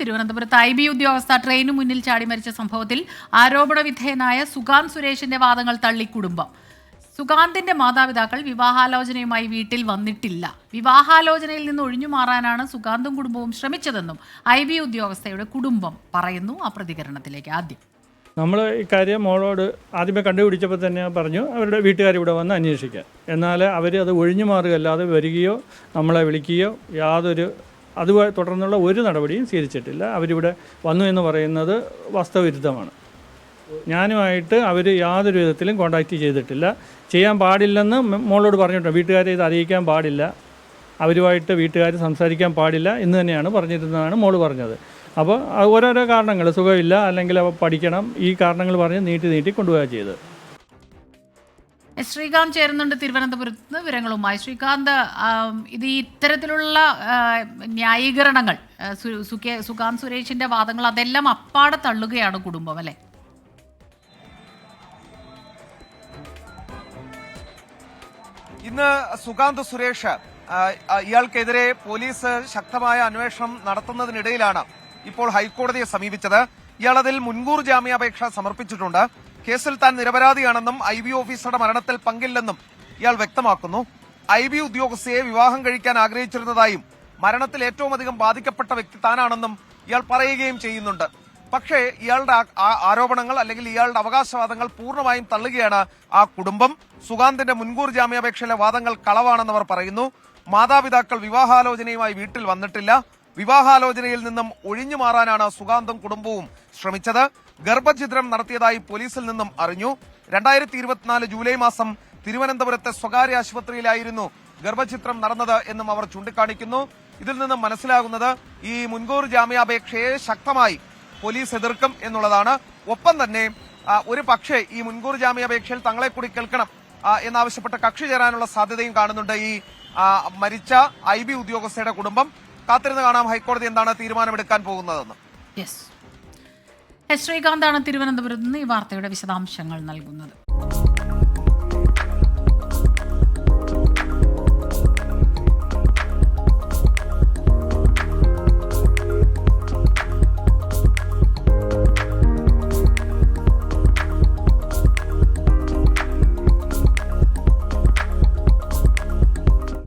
തിരുവനന്തപുരത്ത് I B ഉദ്യോഗസ്ഥ ട്രെയിനു മുന്നിൽ ചാടി മരിച്ച സംഭവത്തിൽ ആരോപണ വിധേയനായ സുകാന്ത് സുരേഷിന്റെ വാദങ്ങൾ തള്ളി കുടുംബം. സുകാന്തിന്റെ മാതാപിതാക്കൾ വിവാഹാലോചനയുമായി വീട്ടിൽ വന്നിട്ടില്ല. വിവാഹാലോചനയിൽ നിന്ന് ഒഴിഞ്ഞു മാറാനാണ് സുകാന്തും കുടുംബവും ശ്രമിച്ചതെന്നും ഐ ബി ഉദ്യോഗസ്ഥയുടെ കുടുംബം പറയുന്നു. ആ പ്രതികരണത്തിലേക്ക് ആദ്യം. നമ്മൾ ഇക്കാര്യം മോളോട് ആദ്യമേ കണ്ടുപിടിച്ചപ്പോൾ തന്നെ പറഞ്ഞു അവരുടെ വീട്ടുകാർ ഇവിടെ വന്ന് അന്വേഷിക്കാൻ എന്നാൽ അവർ അത് ഒഴിഞ്ഞു മാറുകയല്ലാതെ വരികയോ നമ്മളെ വിളിക്കുകയോ യാതൊരു അതുമായി തുടർന്നുള്ള ഒരു നടപടിയും സ്വീകരിച്ചിട്ടില്ല. അവരിവിടെ വന്നു എന്ന് പറയുന്നത് വാസ്തവവിരുദ്ധമാണ് ഞാനുമായിട്ട് അവർ യാതൊരു വിധത്തിലും കോണ്ടാക്റ്റ് ചെയ്തിട്ടില്ല. ചെയ്യാൻ പാടില്ലെന്ന് മോളോട് പറഞ്ഞിട്ടുണ്ട്. വീട്ടുകാരെ ഇത് അറിയിക്കാൻ പാടില്ല. അവരുമായിട്ട് വീട്ടുകാർ സംസാരിക്കാൻ പാടില്ല എന്ന് തന്നെയാണ് പറഞ്ഞിരുന്നതാണ് മോൾ പറഞ്ഞത്. അപ്പോൾ അത് ഓരോരോ കാരണങ്ങൾ സുഖമില്ല അല്ലെങ്കിൽ പഠിക്കണം ഈ കാരണങ്ങൾ പറഞ്ഞ് നീട്ടി നീട്ടി കൊണ്ടുപോവുക ചെയ്തത്. ശ്രീകാന്ത് ചേരുന്നുണ്ട് തിരുവനന്തപുരത്ത് നിന്ന് വിവരങ്ങളുമായി. ശ്രീകാന്ത് ഇത് ഇത്തരത്തിലുള്ള ന്യായീകരണങ്ങൾ സുകാന്ത് സുരേഷിന്റെ വാദങ്ങൾ അതെല്ലാം അപ്പാടെ തള്ളുകയാണ് കുടുംബം അല്ലെ? ഇന്ന് സുകാന്ത് സുരേഷ് ഇയാൾക്കെതിരെ പോലീസ് ശക്തമായ അന്വേഷണം നടത്തുന്നതിനിടയിലാണ് ഇപ്പോൾ ഹൈക്കോടതിയെ സമീപിച്ചത്. ഇയാൾ അതിൽ മുൻകൂർ ജാമ്യാപേക്ഷ സമർപ്പിച്ചിട്ടുണ്ട്. കേസിൽ താൻ നിരപരാധിയാണെന്നും ഐ ബി ഓഫീസറുടെ മരണത്തിൽ പങ്കില്ലെന്നും ഇയാൾ വ്യക്തമാക്കുന്നു. ഐ ബി ഉദ്യോഗസ്ഥയെ വിവാഹം കഴിക്കാൻ ആഗ്രഹിച്ചിരുന്നതായും മരണത്തിൽ ഏറ്റവും അധികം ബാധിക്കപ്പെട്ട വ്യക്തി താനാണെന്നും ഇയാൾ പറയുകയും ചെയ്യുന്നുണ്ട്. പക്ഷേ ഇയാളുടെ ആരോപണങ്ങൾ അല്ലെങ്കിൽ ഇയാളുടെ അവകാശവാദങ്ങൾ പൂർണമായും തള്ളുകയാണ് ആ കുടുംബം. സുഗാന്തിന്റെ മുൻകൂർ ജാമ്യാപേക്ഷയിലെ വാദങ്ങൾ കളവാണെന്ന് അവർ പറയുന്നു. മാതാപിതാക്കൾ വിവാഹാലോചനയുമായി വീട്ടിൽ വന്നിട്ടില്ല. വിവാഹാലോചനയിൽ നിന്നും ഒഴിഞ്ഞു മാറാനാണ് സുഗാന്തും കുടുംബവും ശ്രമിച്ചത്. ഗർഭഛിദ്രം നടത്തിയതായി പോലീസിൽ നിന്നും അറിഞ്ഞു. രണ്ടായിരത്തി ഇരുപത്തിനാല് ജൂലൈ മാസം തിരുവനന്തപുരത്തെ സ്വകാര്യ ആശുപത്രിയിലായിരുന്നു ഗർഭഛിത്രം നടന്നത് എന്നും അവർ ചൂണ്ടിക്കാണിക്കുന്നു. ഇതിൽ നിന്നും മനസ്സിലാകുന്നത് ഈ മുൻകൂർ ജാമ്യാപേക്ഷയെ ശക്തമായി പോലീസ് എതിർക്കും എന്നുള്ളതാണ്. ഒപ്പം തന്നെ ഒരു പക്ഷേ ഈ മുൻകൂർ ജാമ്യാപേക്ഷയിൽ തങ്ങളെ കൂടി കേൾക്കണം എന്നാവശ്യപ്പെട്ട് കക്ഷി ചേരാനുള്ള സാധ്യതയും കാണുന്നുണ്ട് ഈ മരിച്ച ഐ ബി ഉദ്യോഗസ്ഥയുടെ കുടുംബം. കാത്തിരുന്ന് കാണാം. ഹൈക്കോടതി എന്താണ് തീരുമാനമെടുക്കാൻ പോകുന്നതെന്ന്. യെസ് എസ് ശ്രീകാന്താണ് തിരുവനന്തപുരത്ത് നിന്ന് ഈ വാർത്തയുടെ വിശദാംശങ്ങൾ നൽകുന്നത്.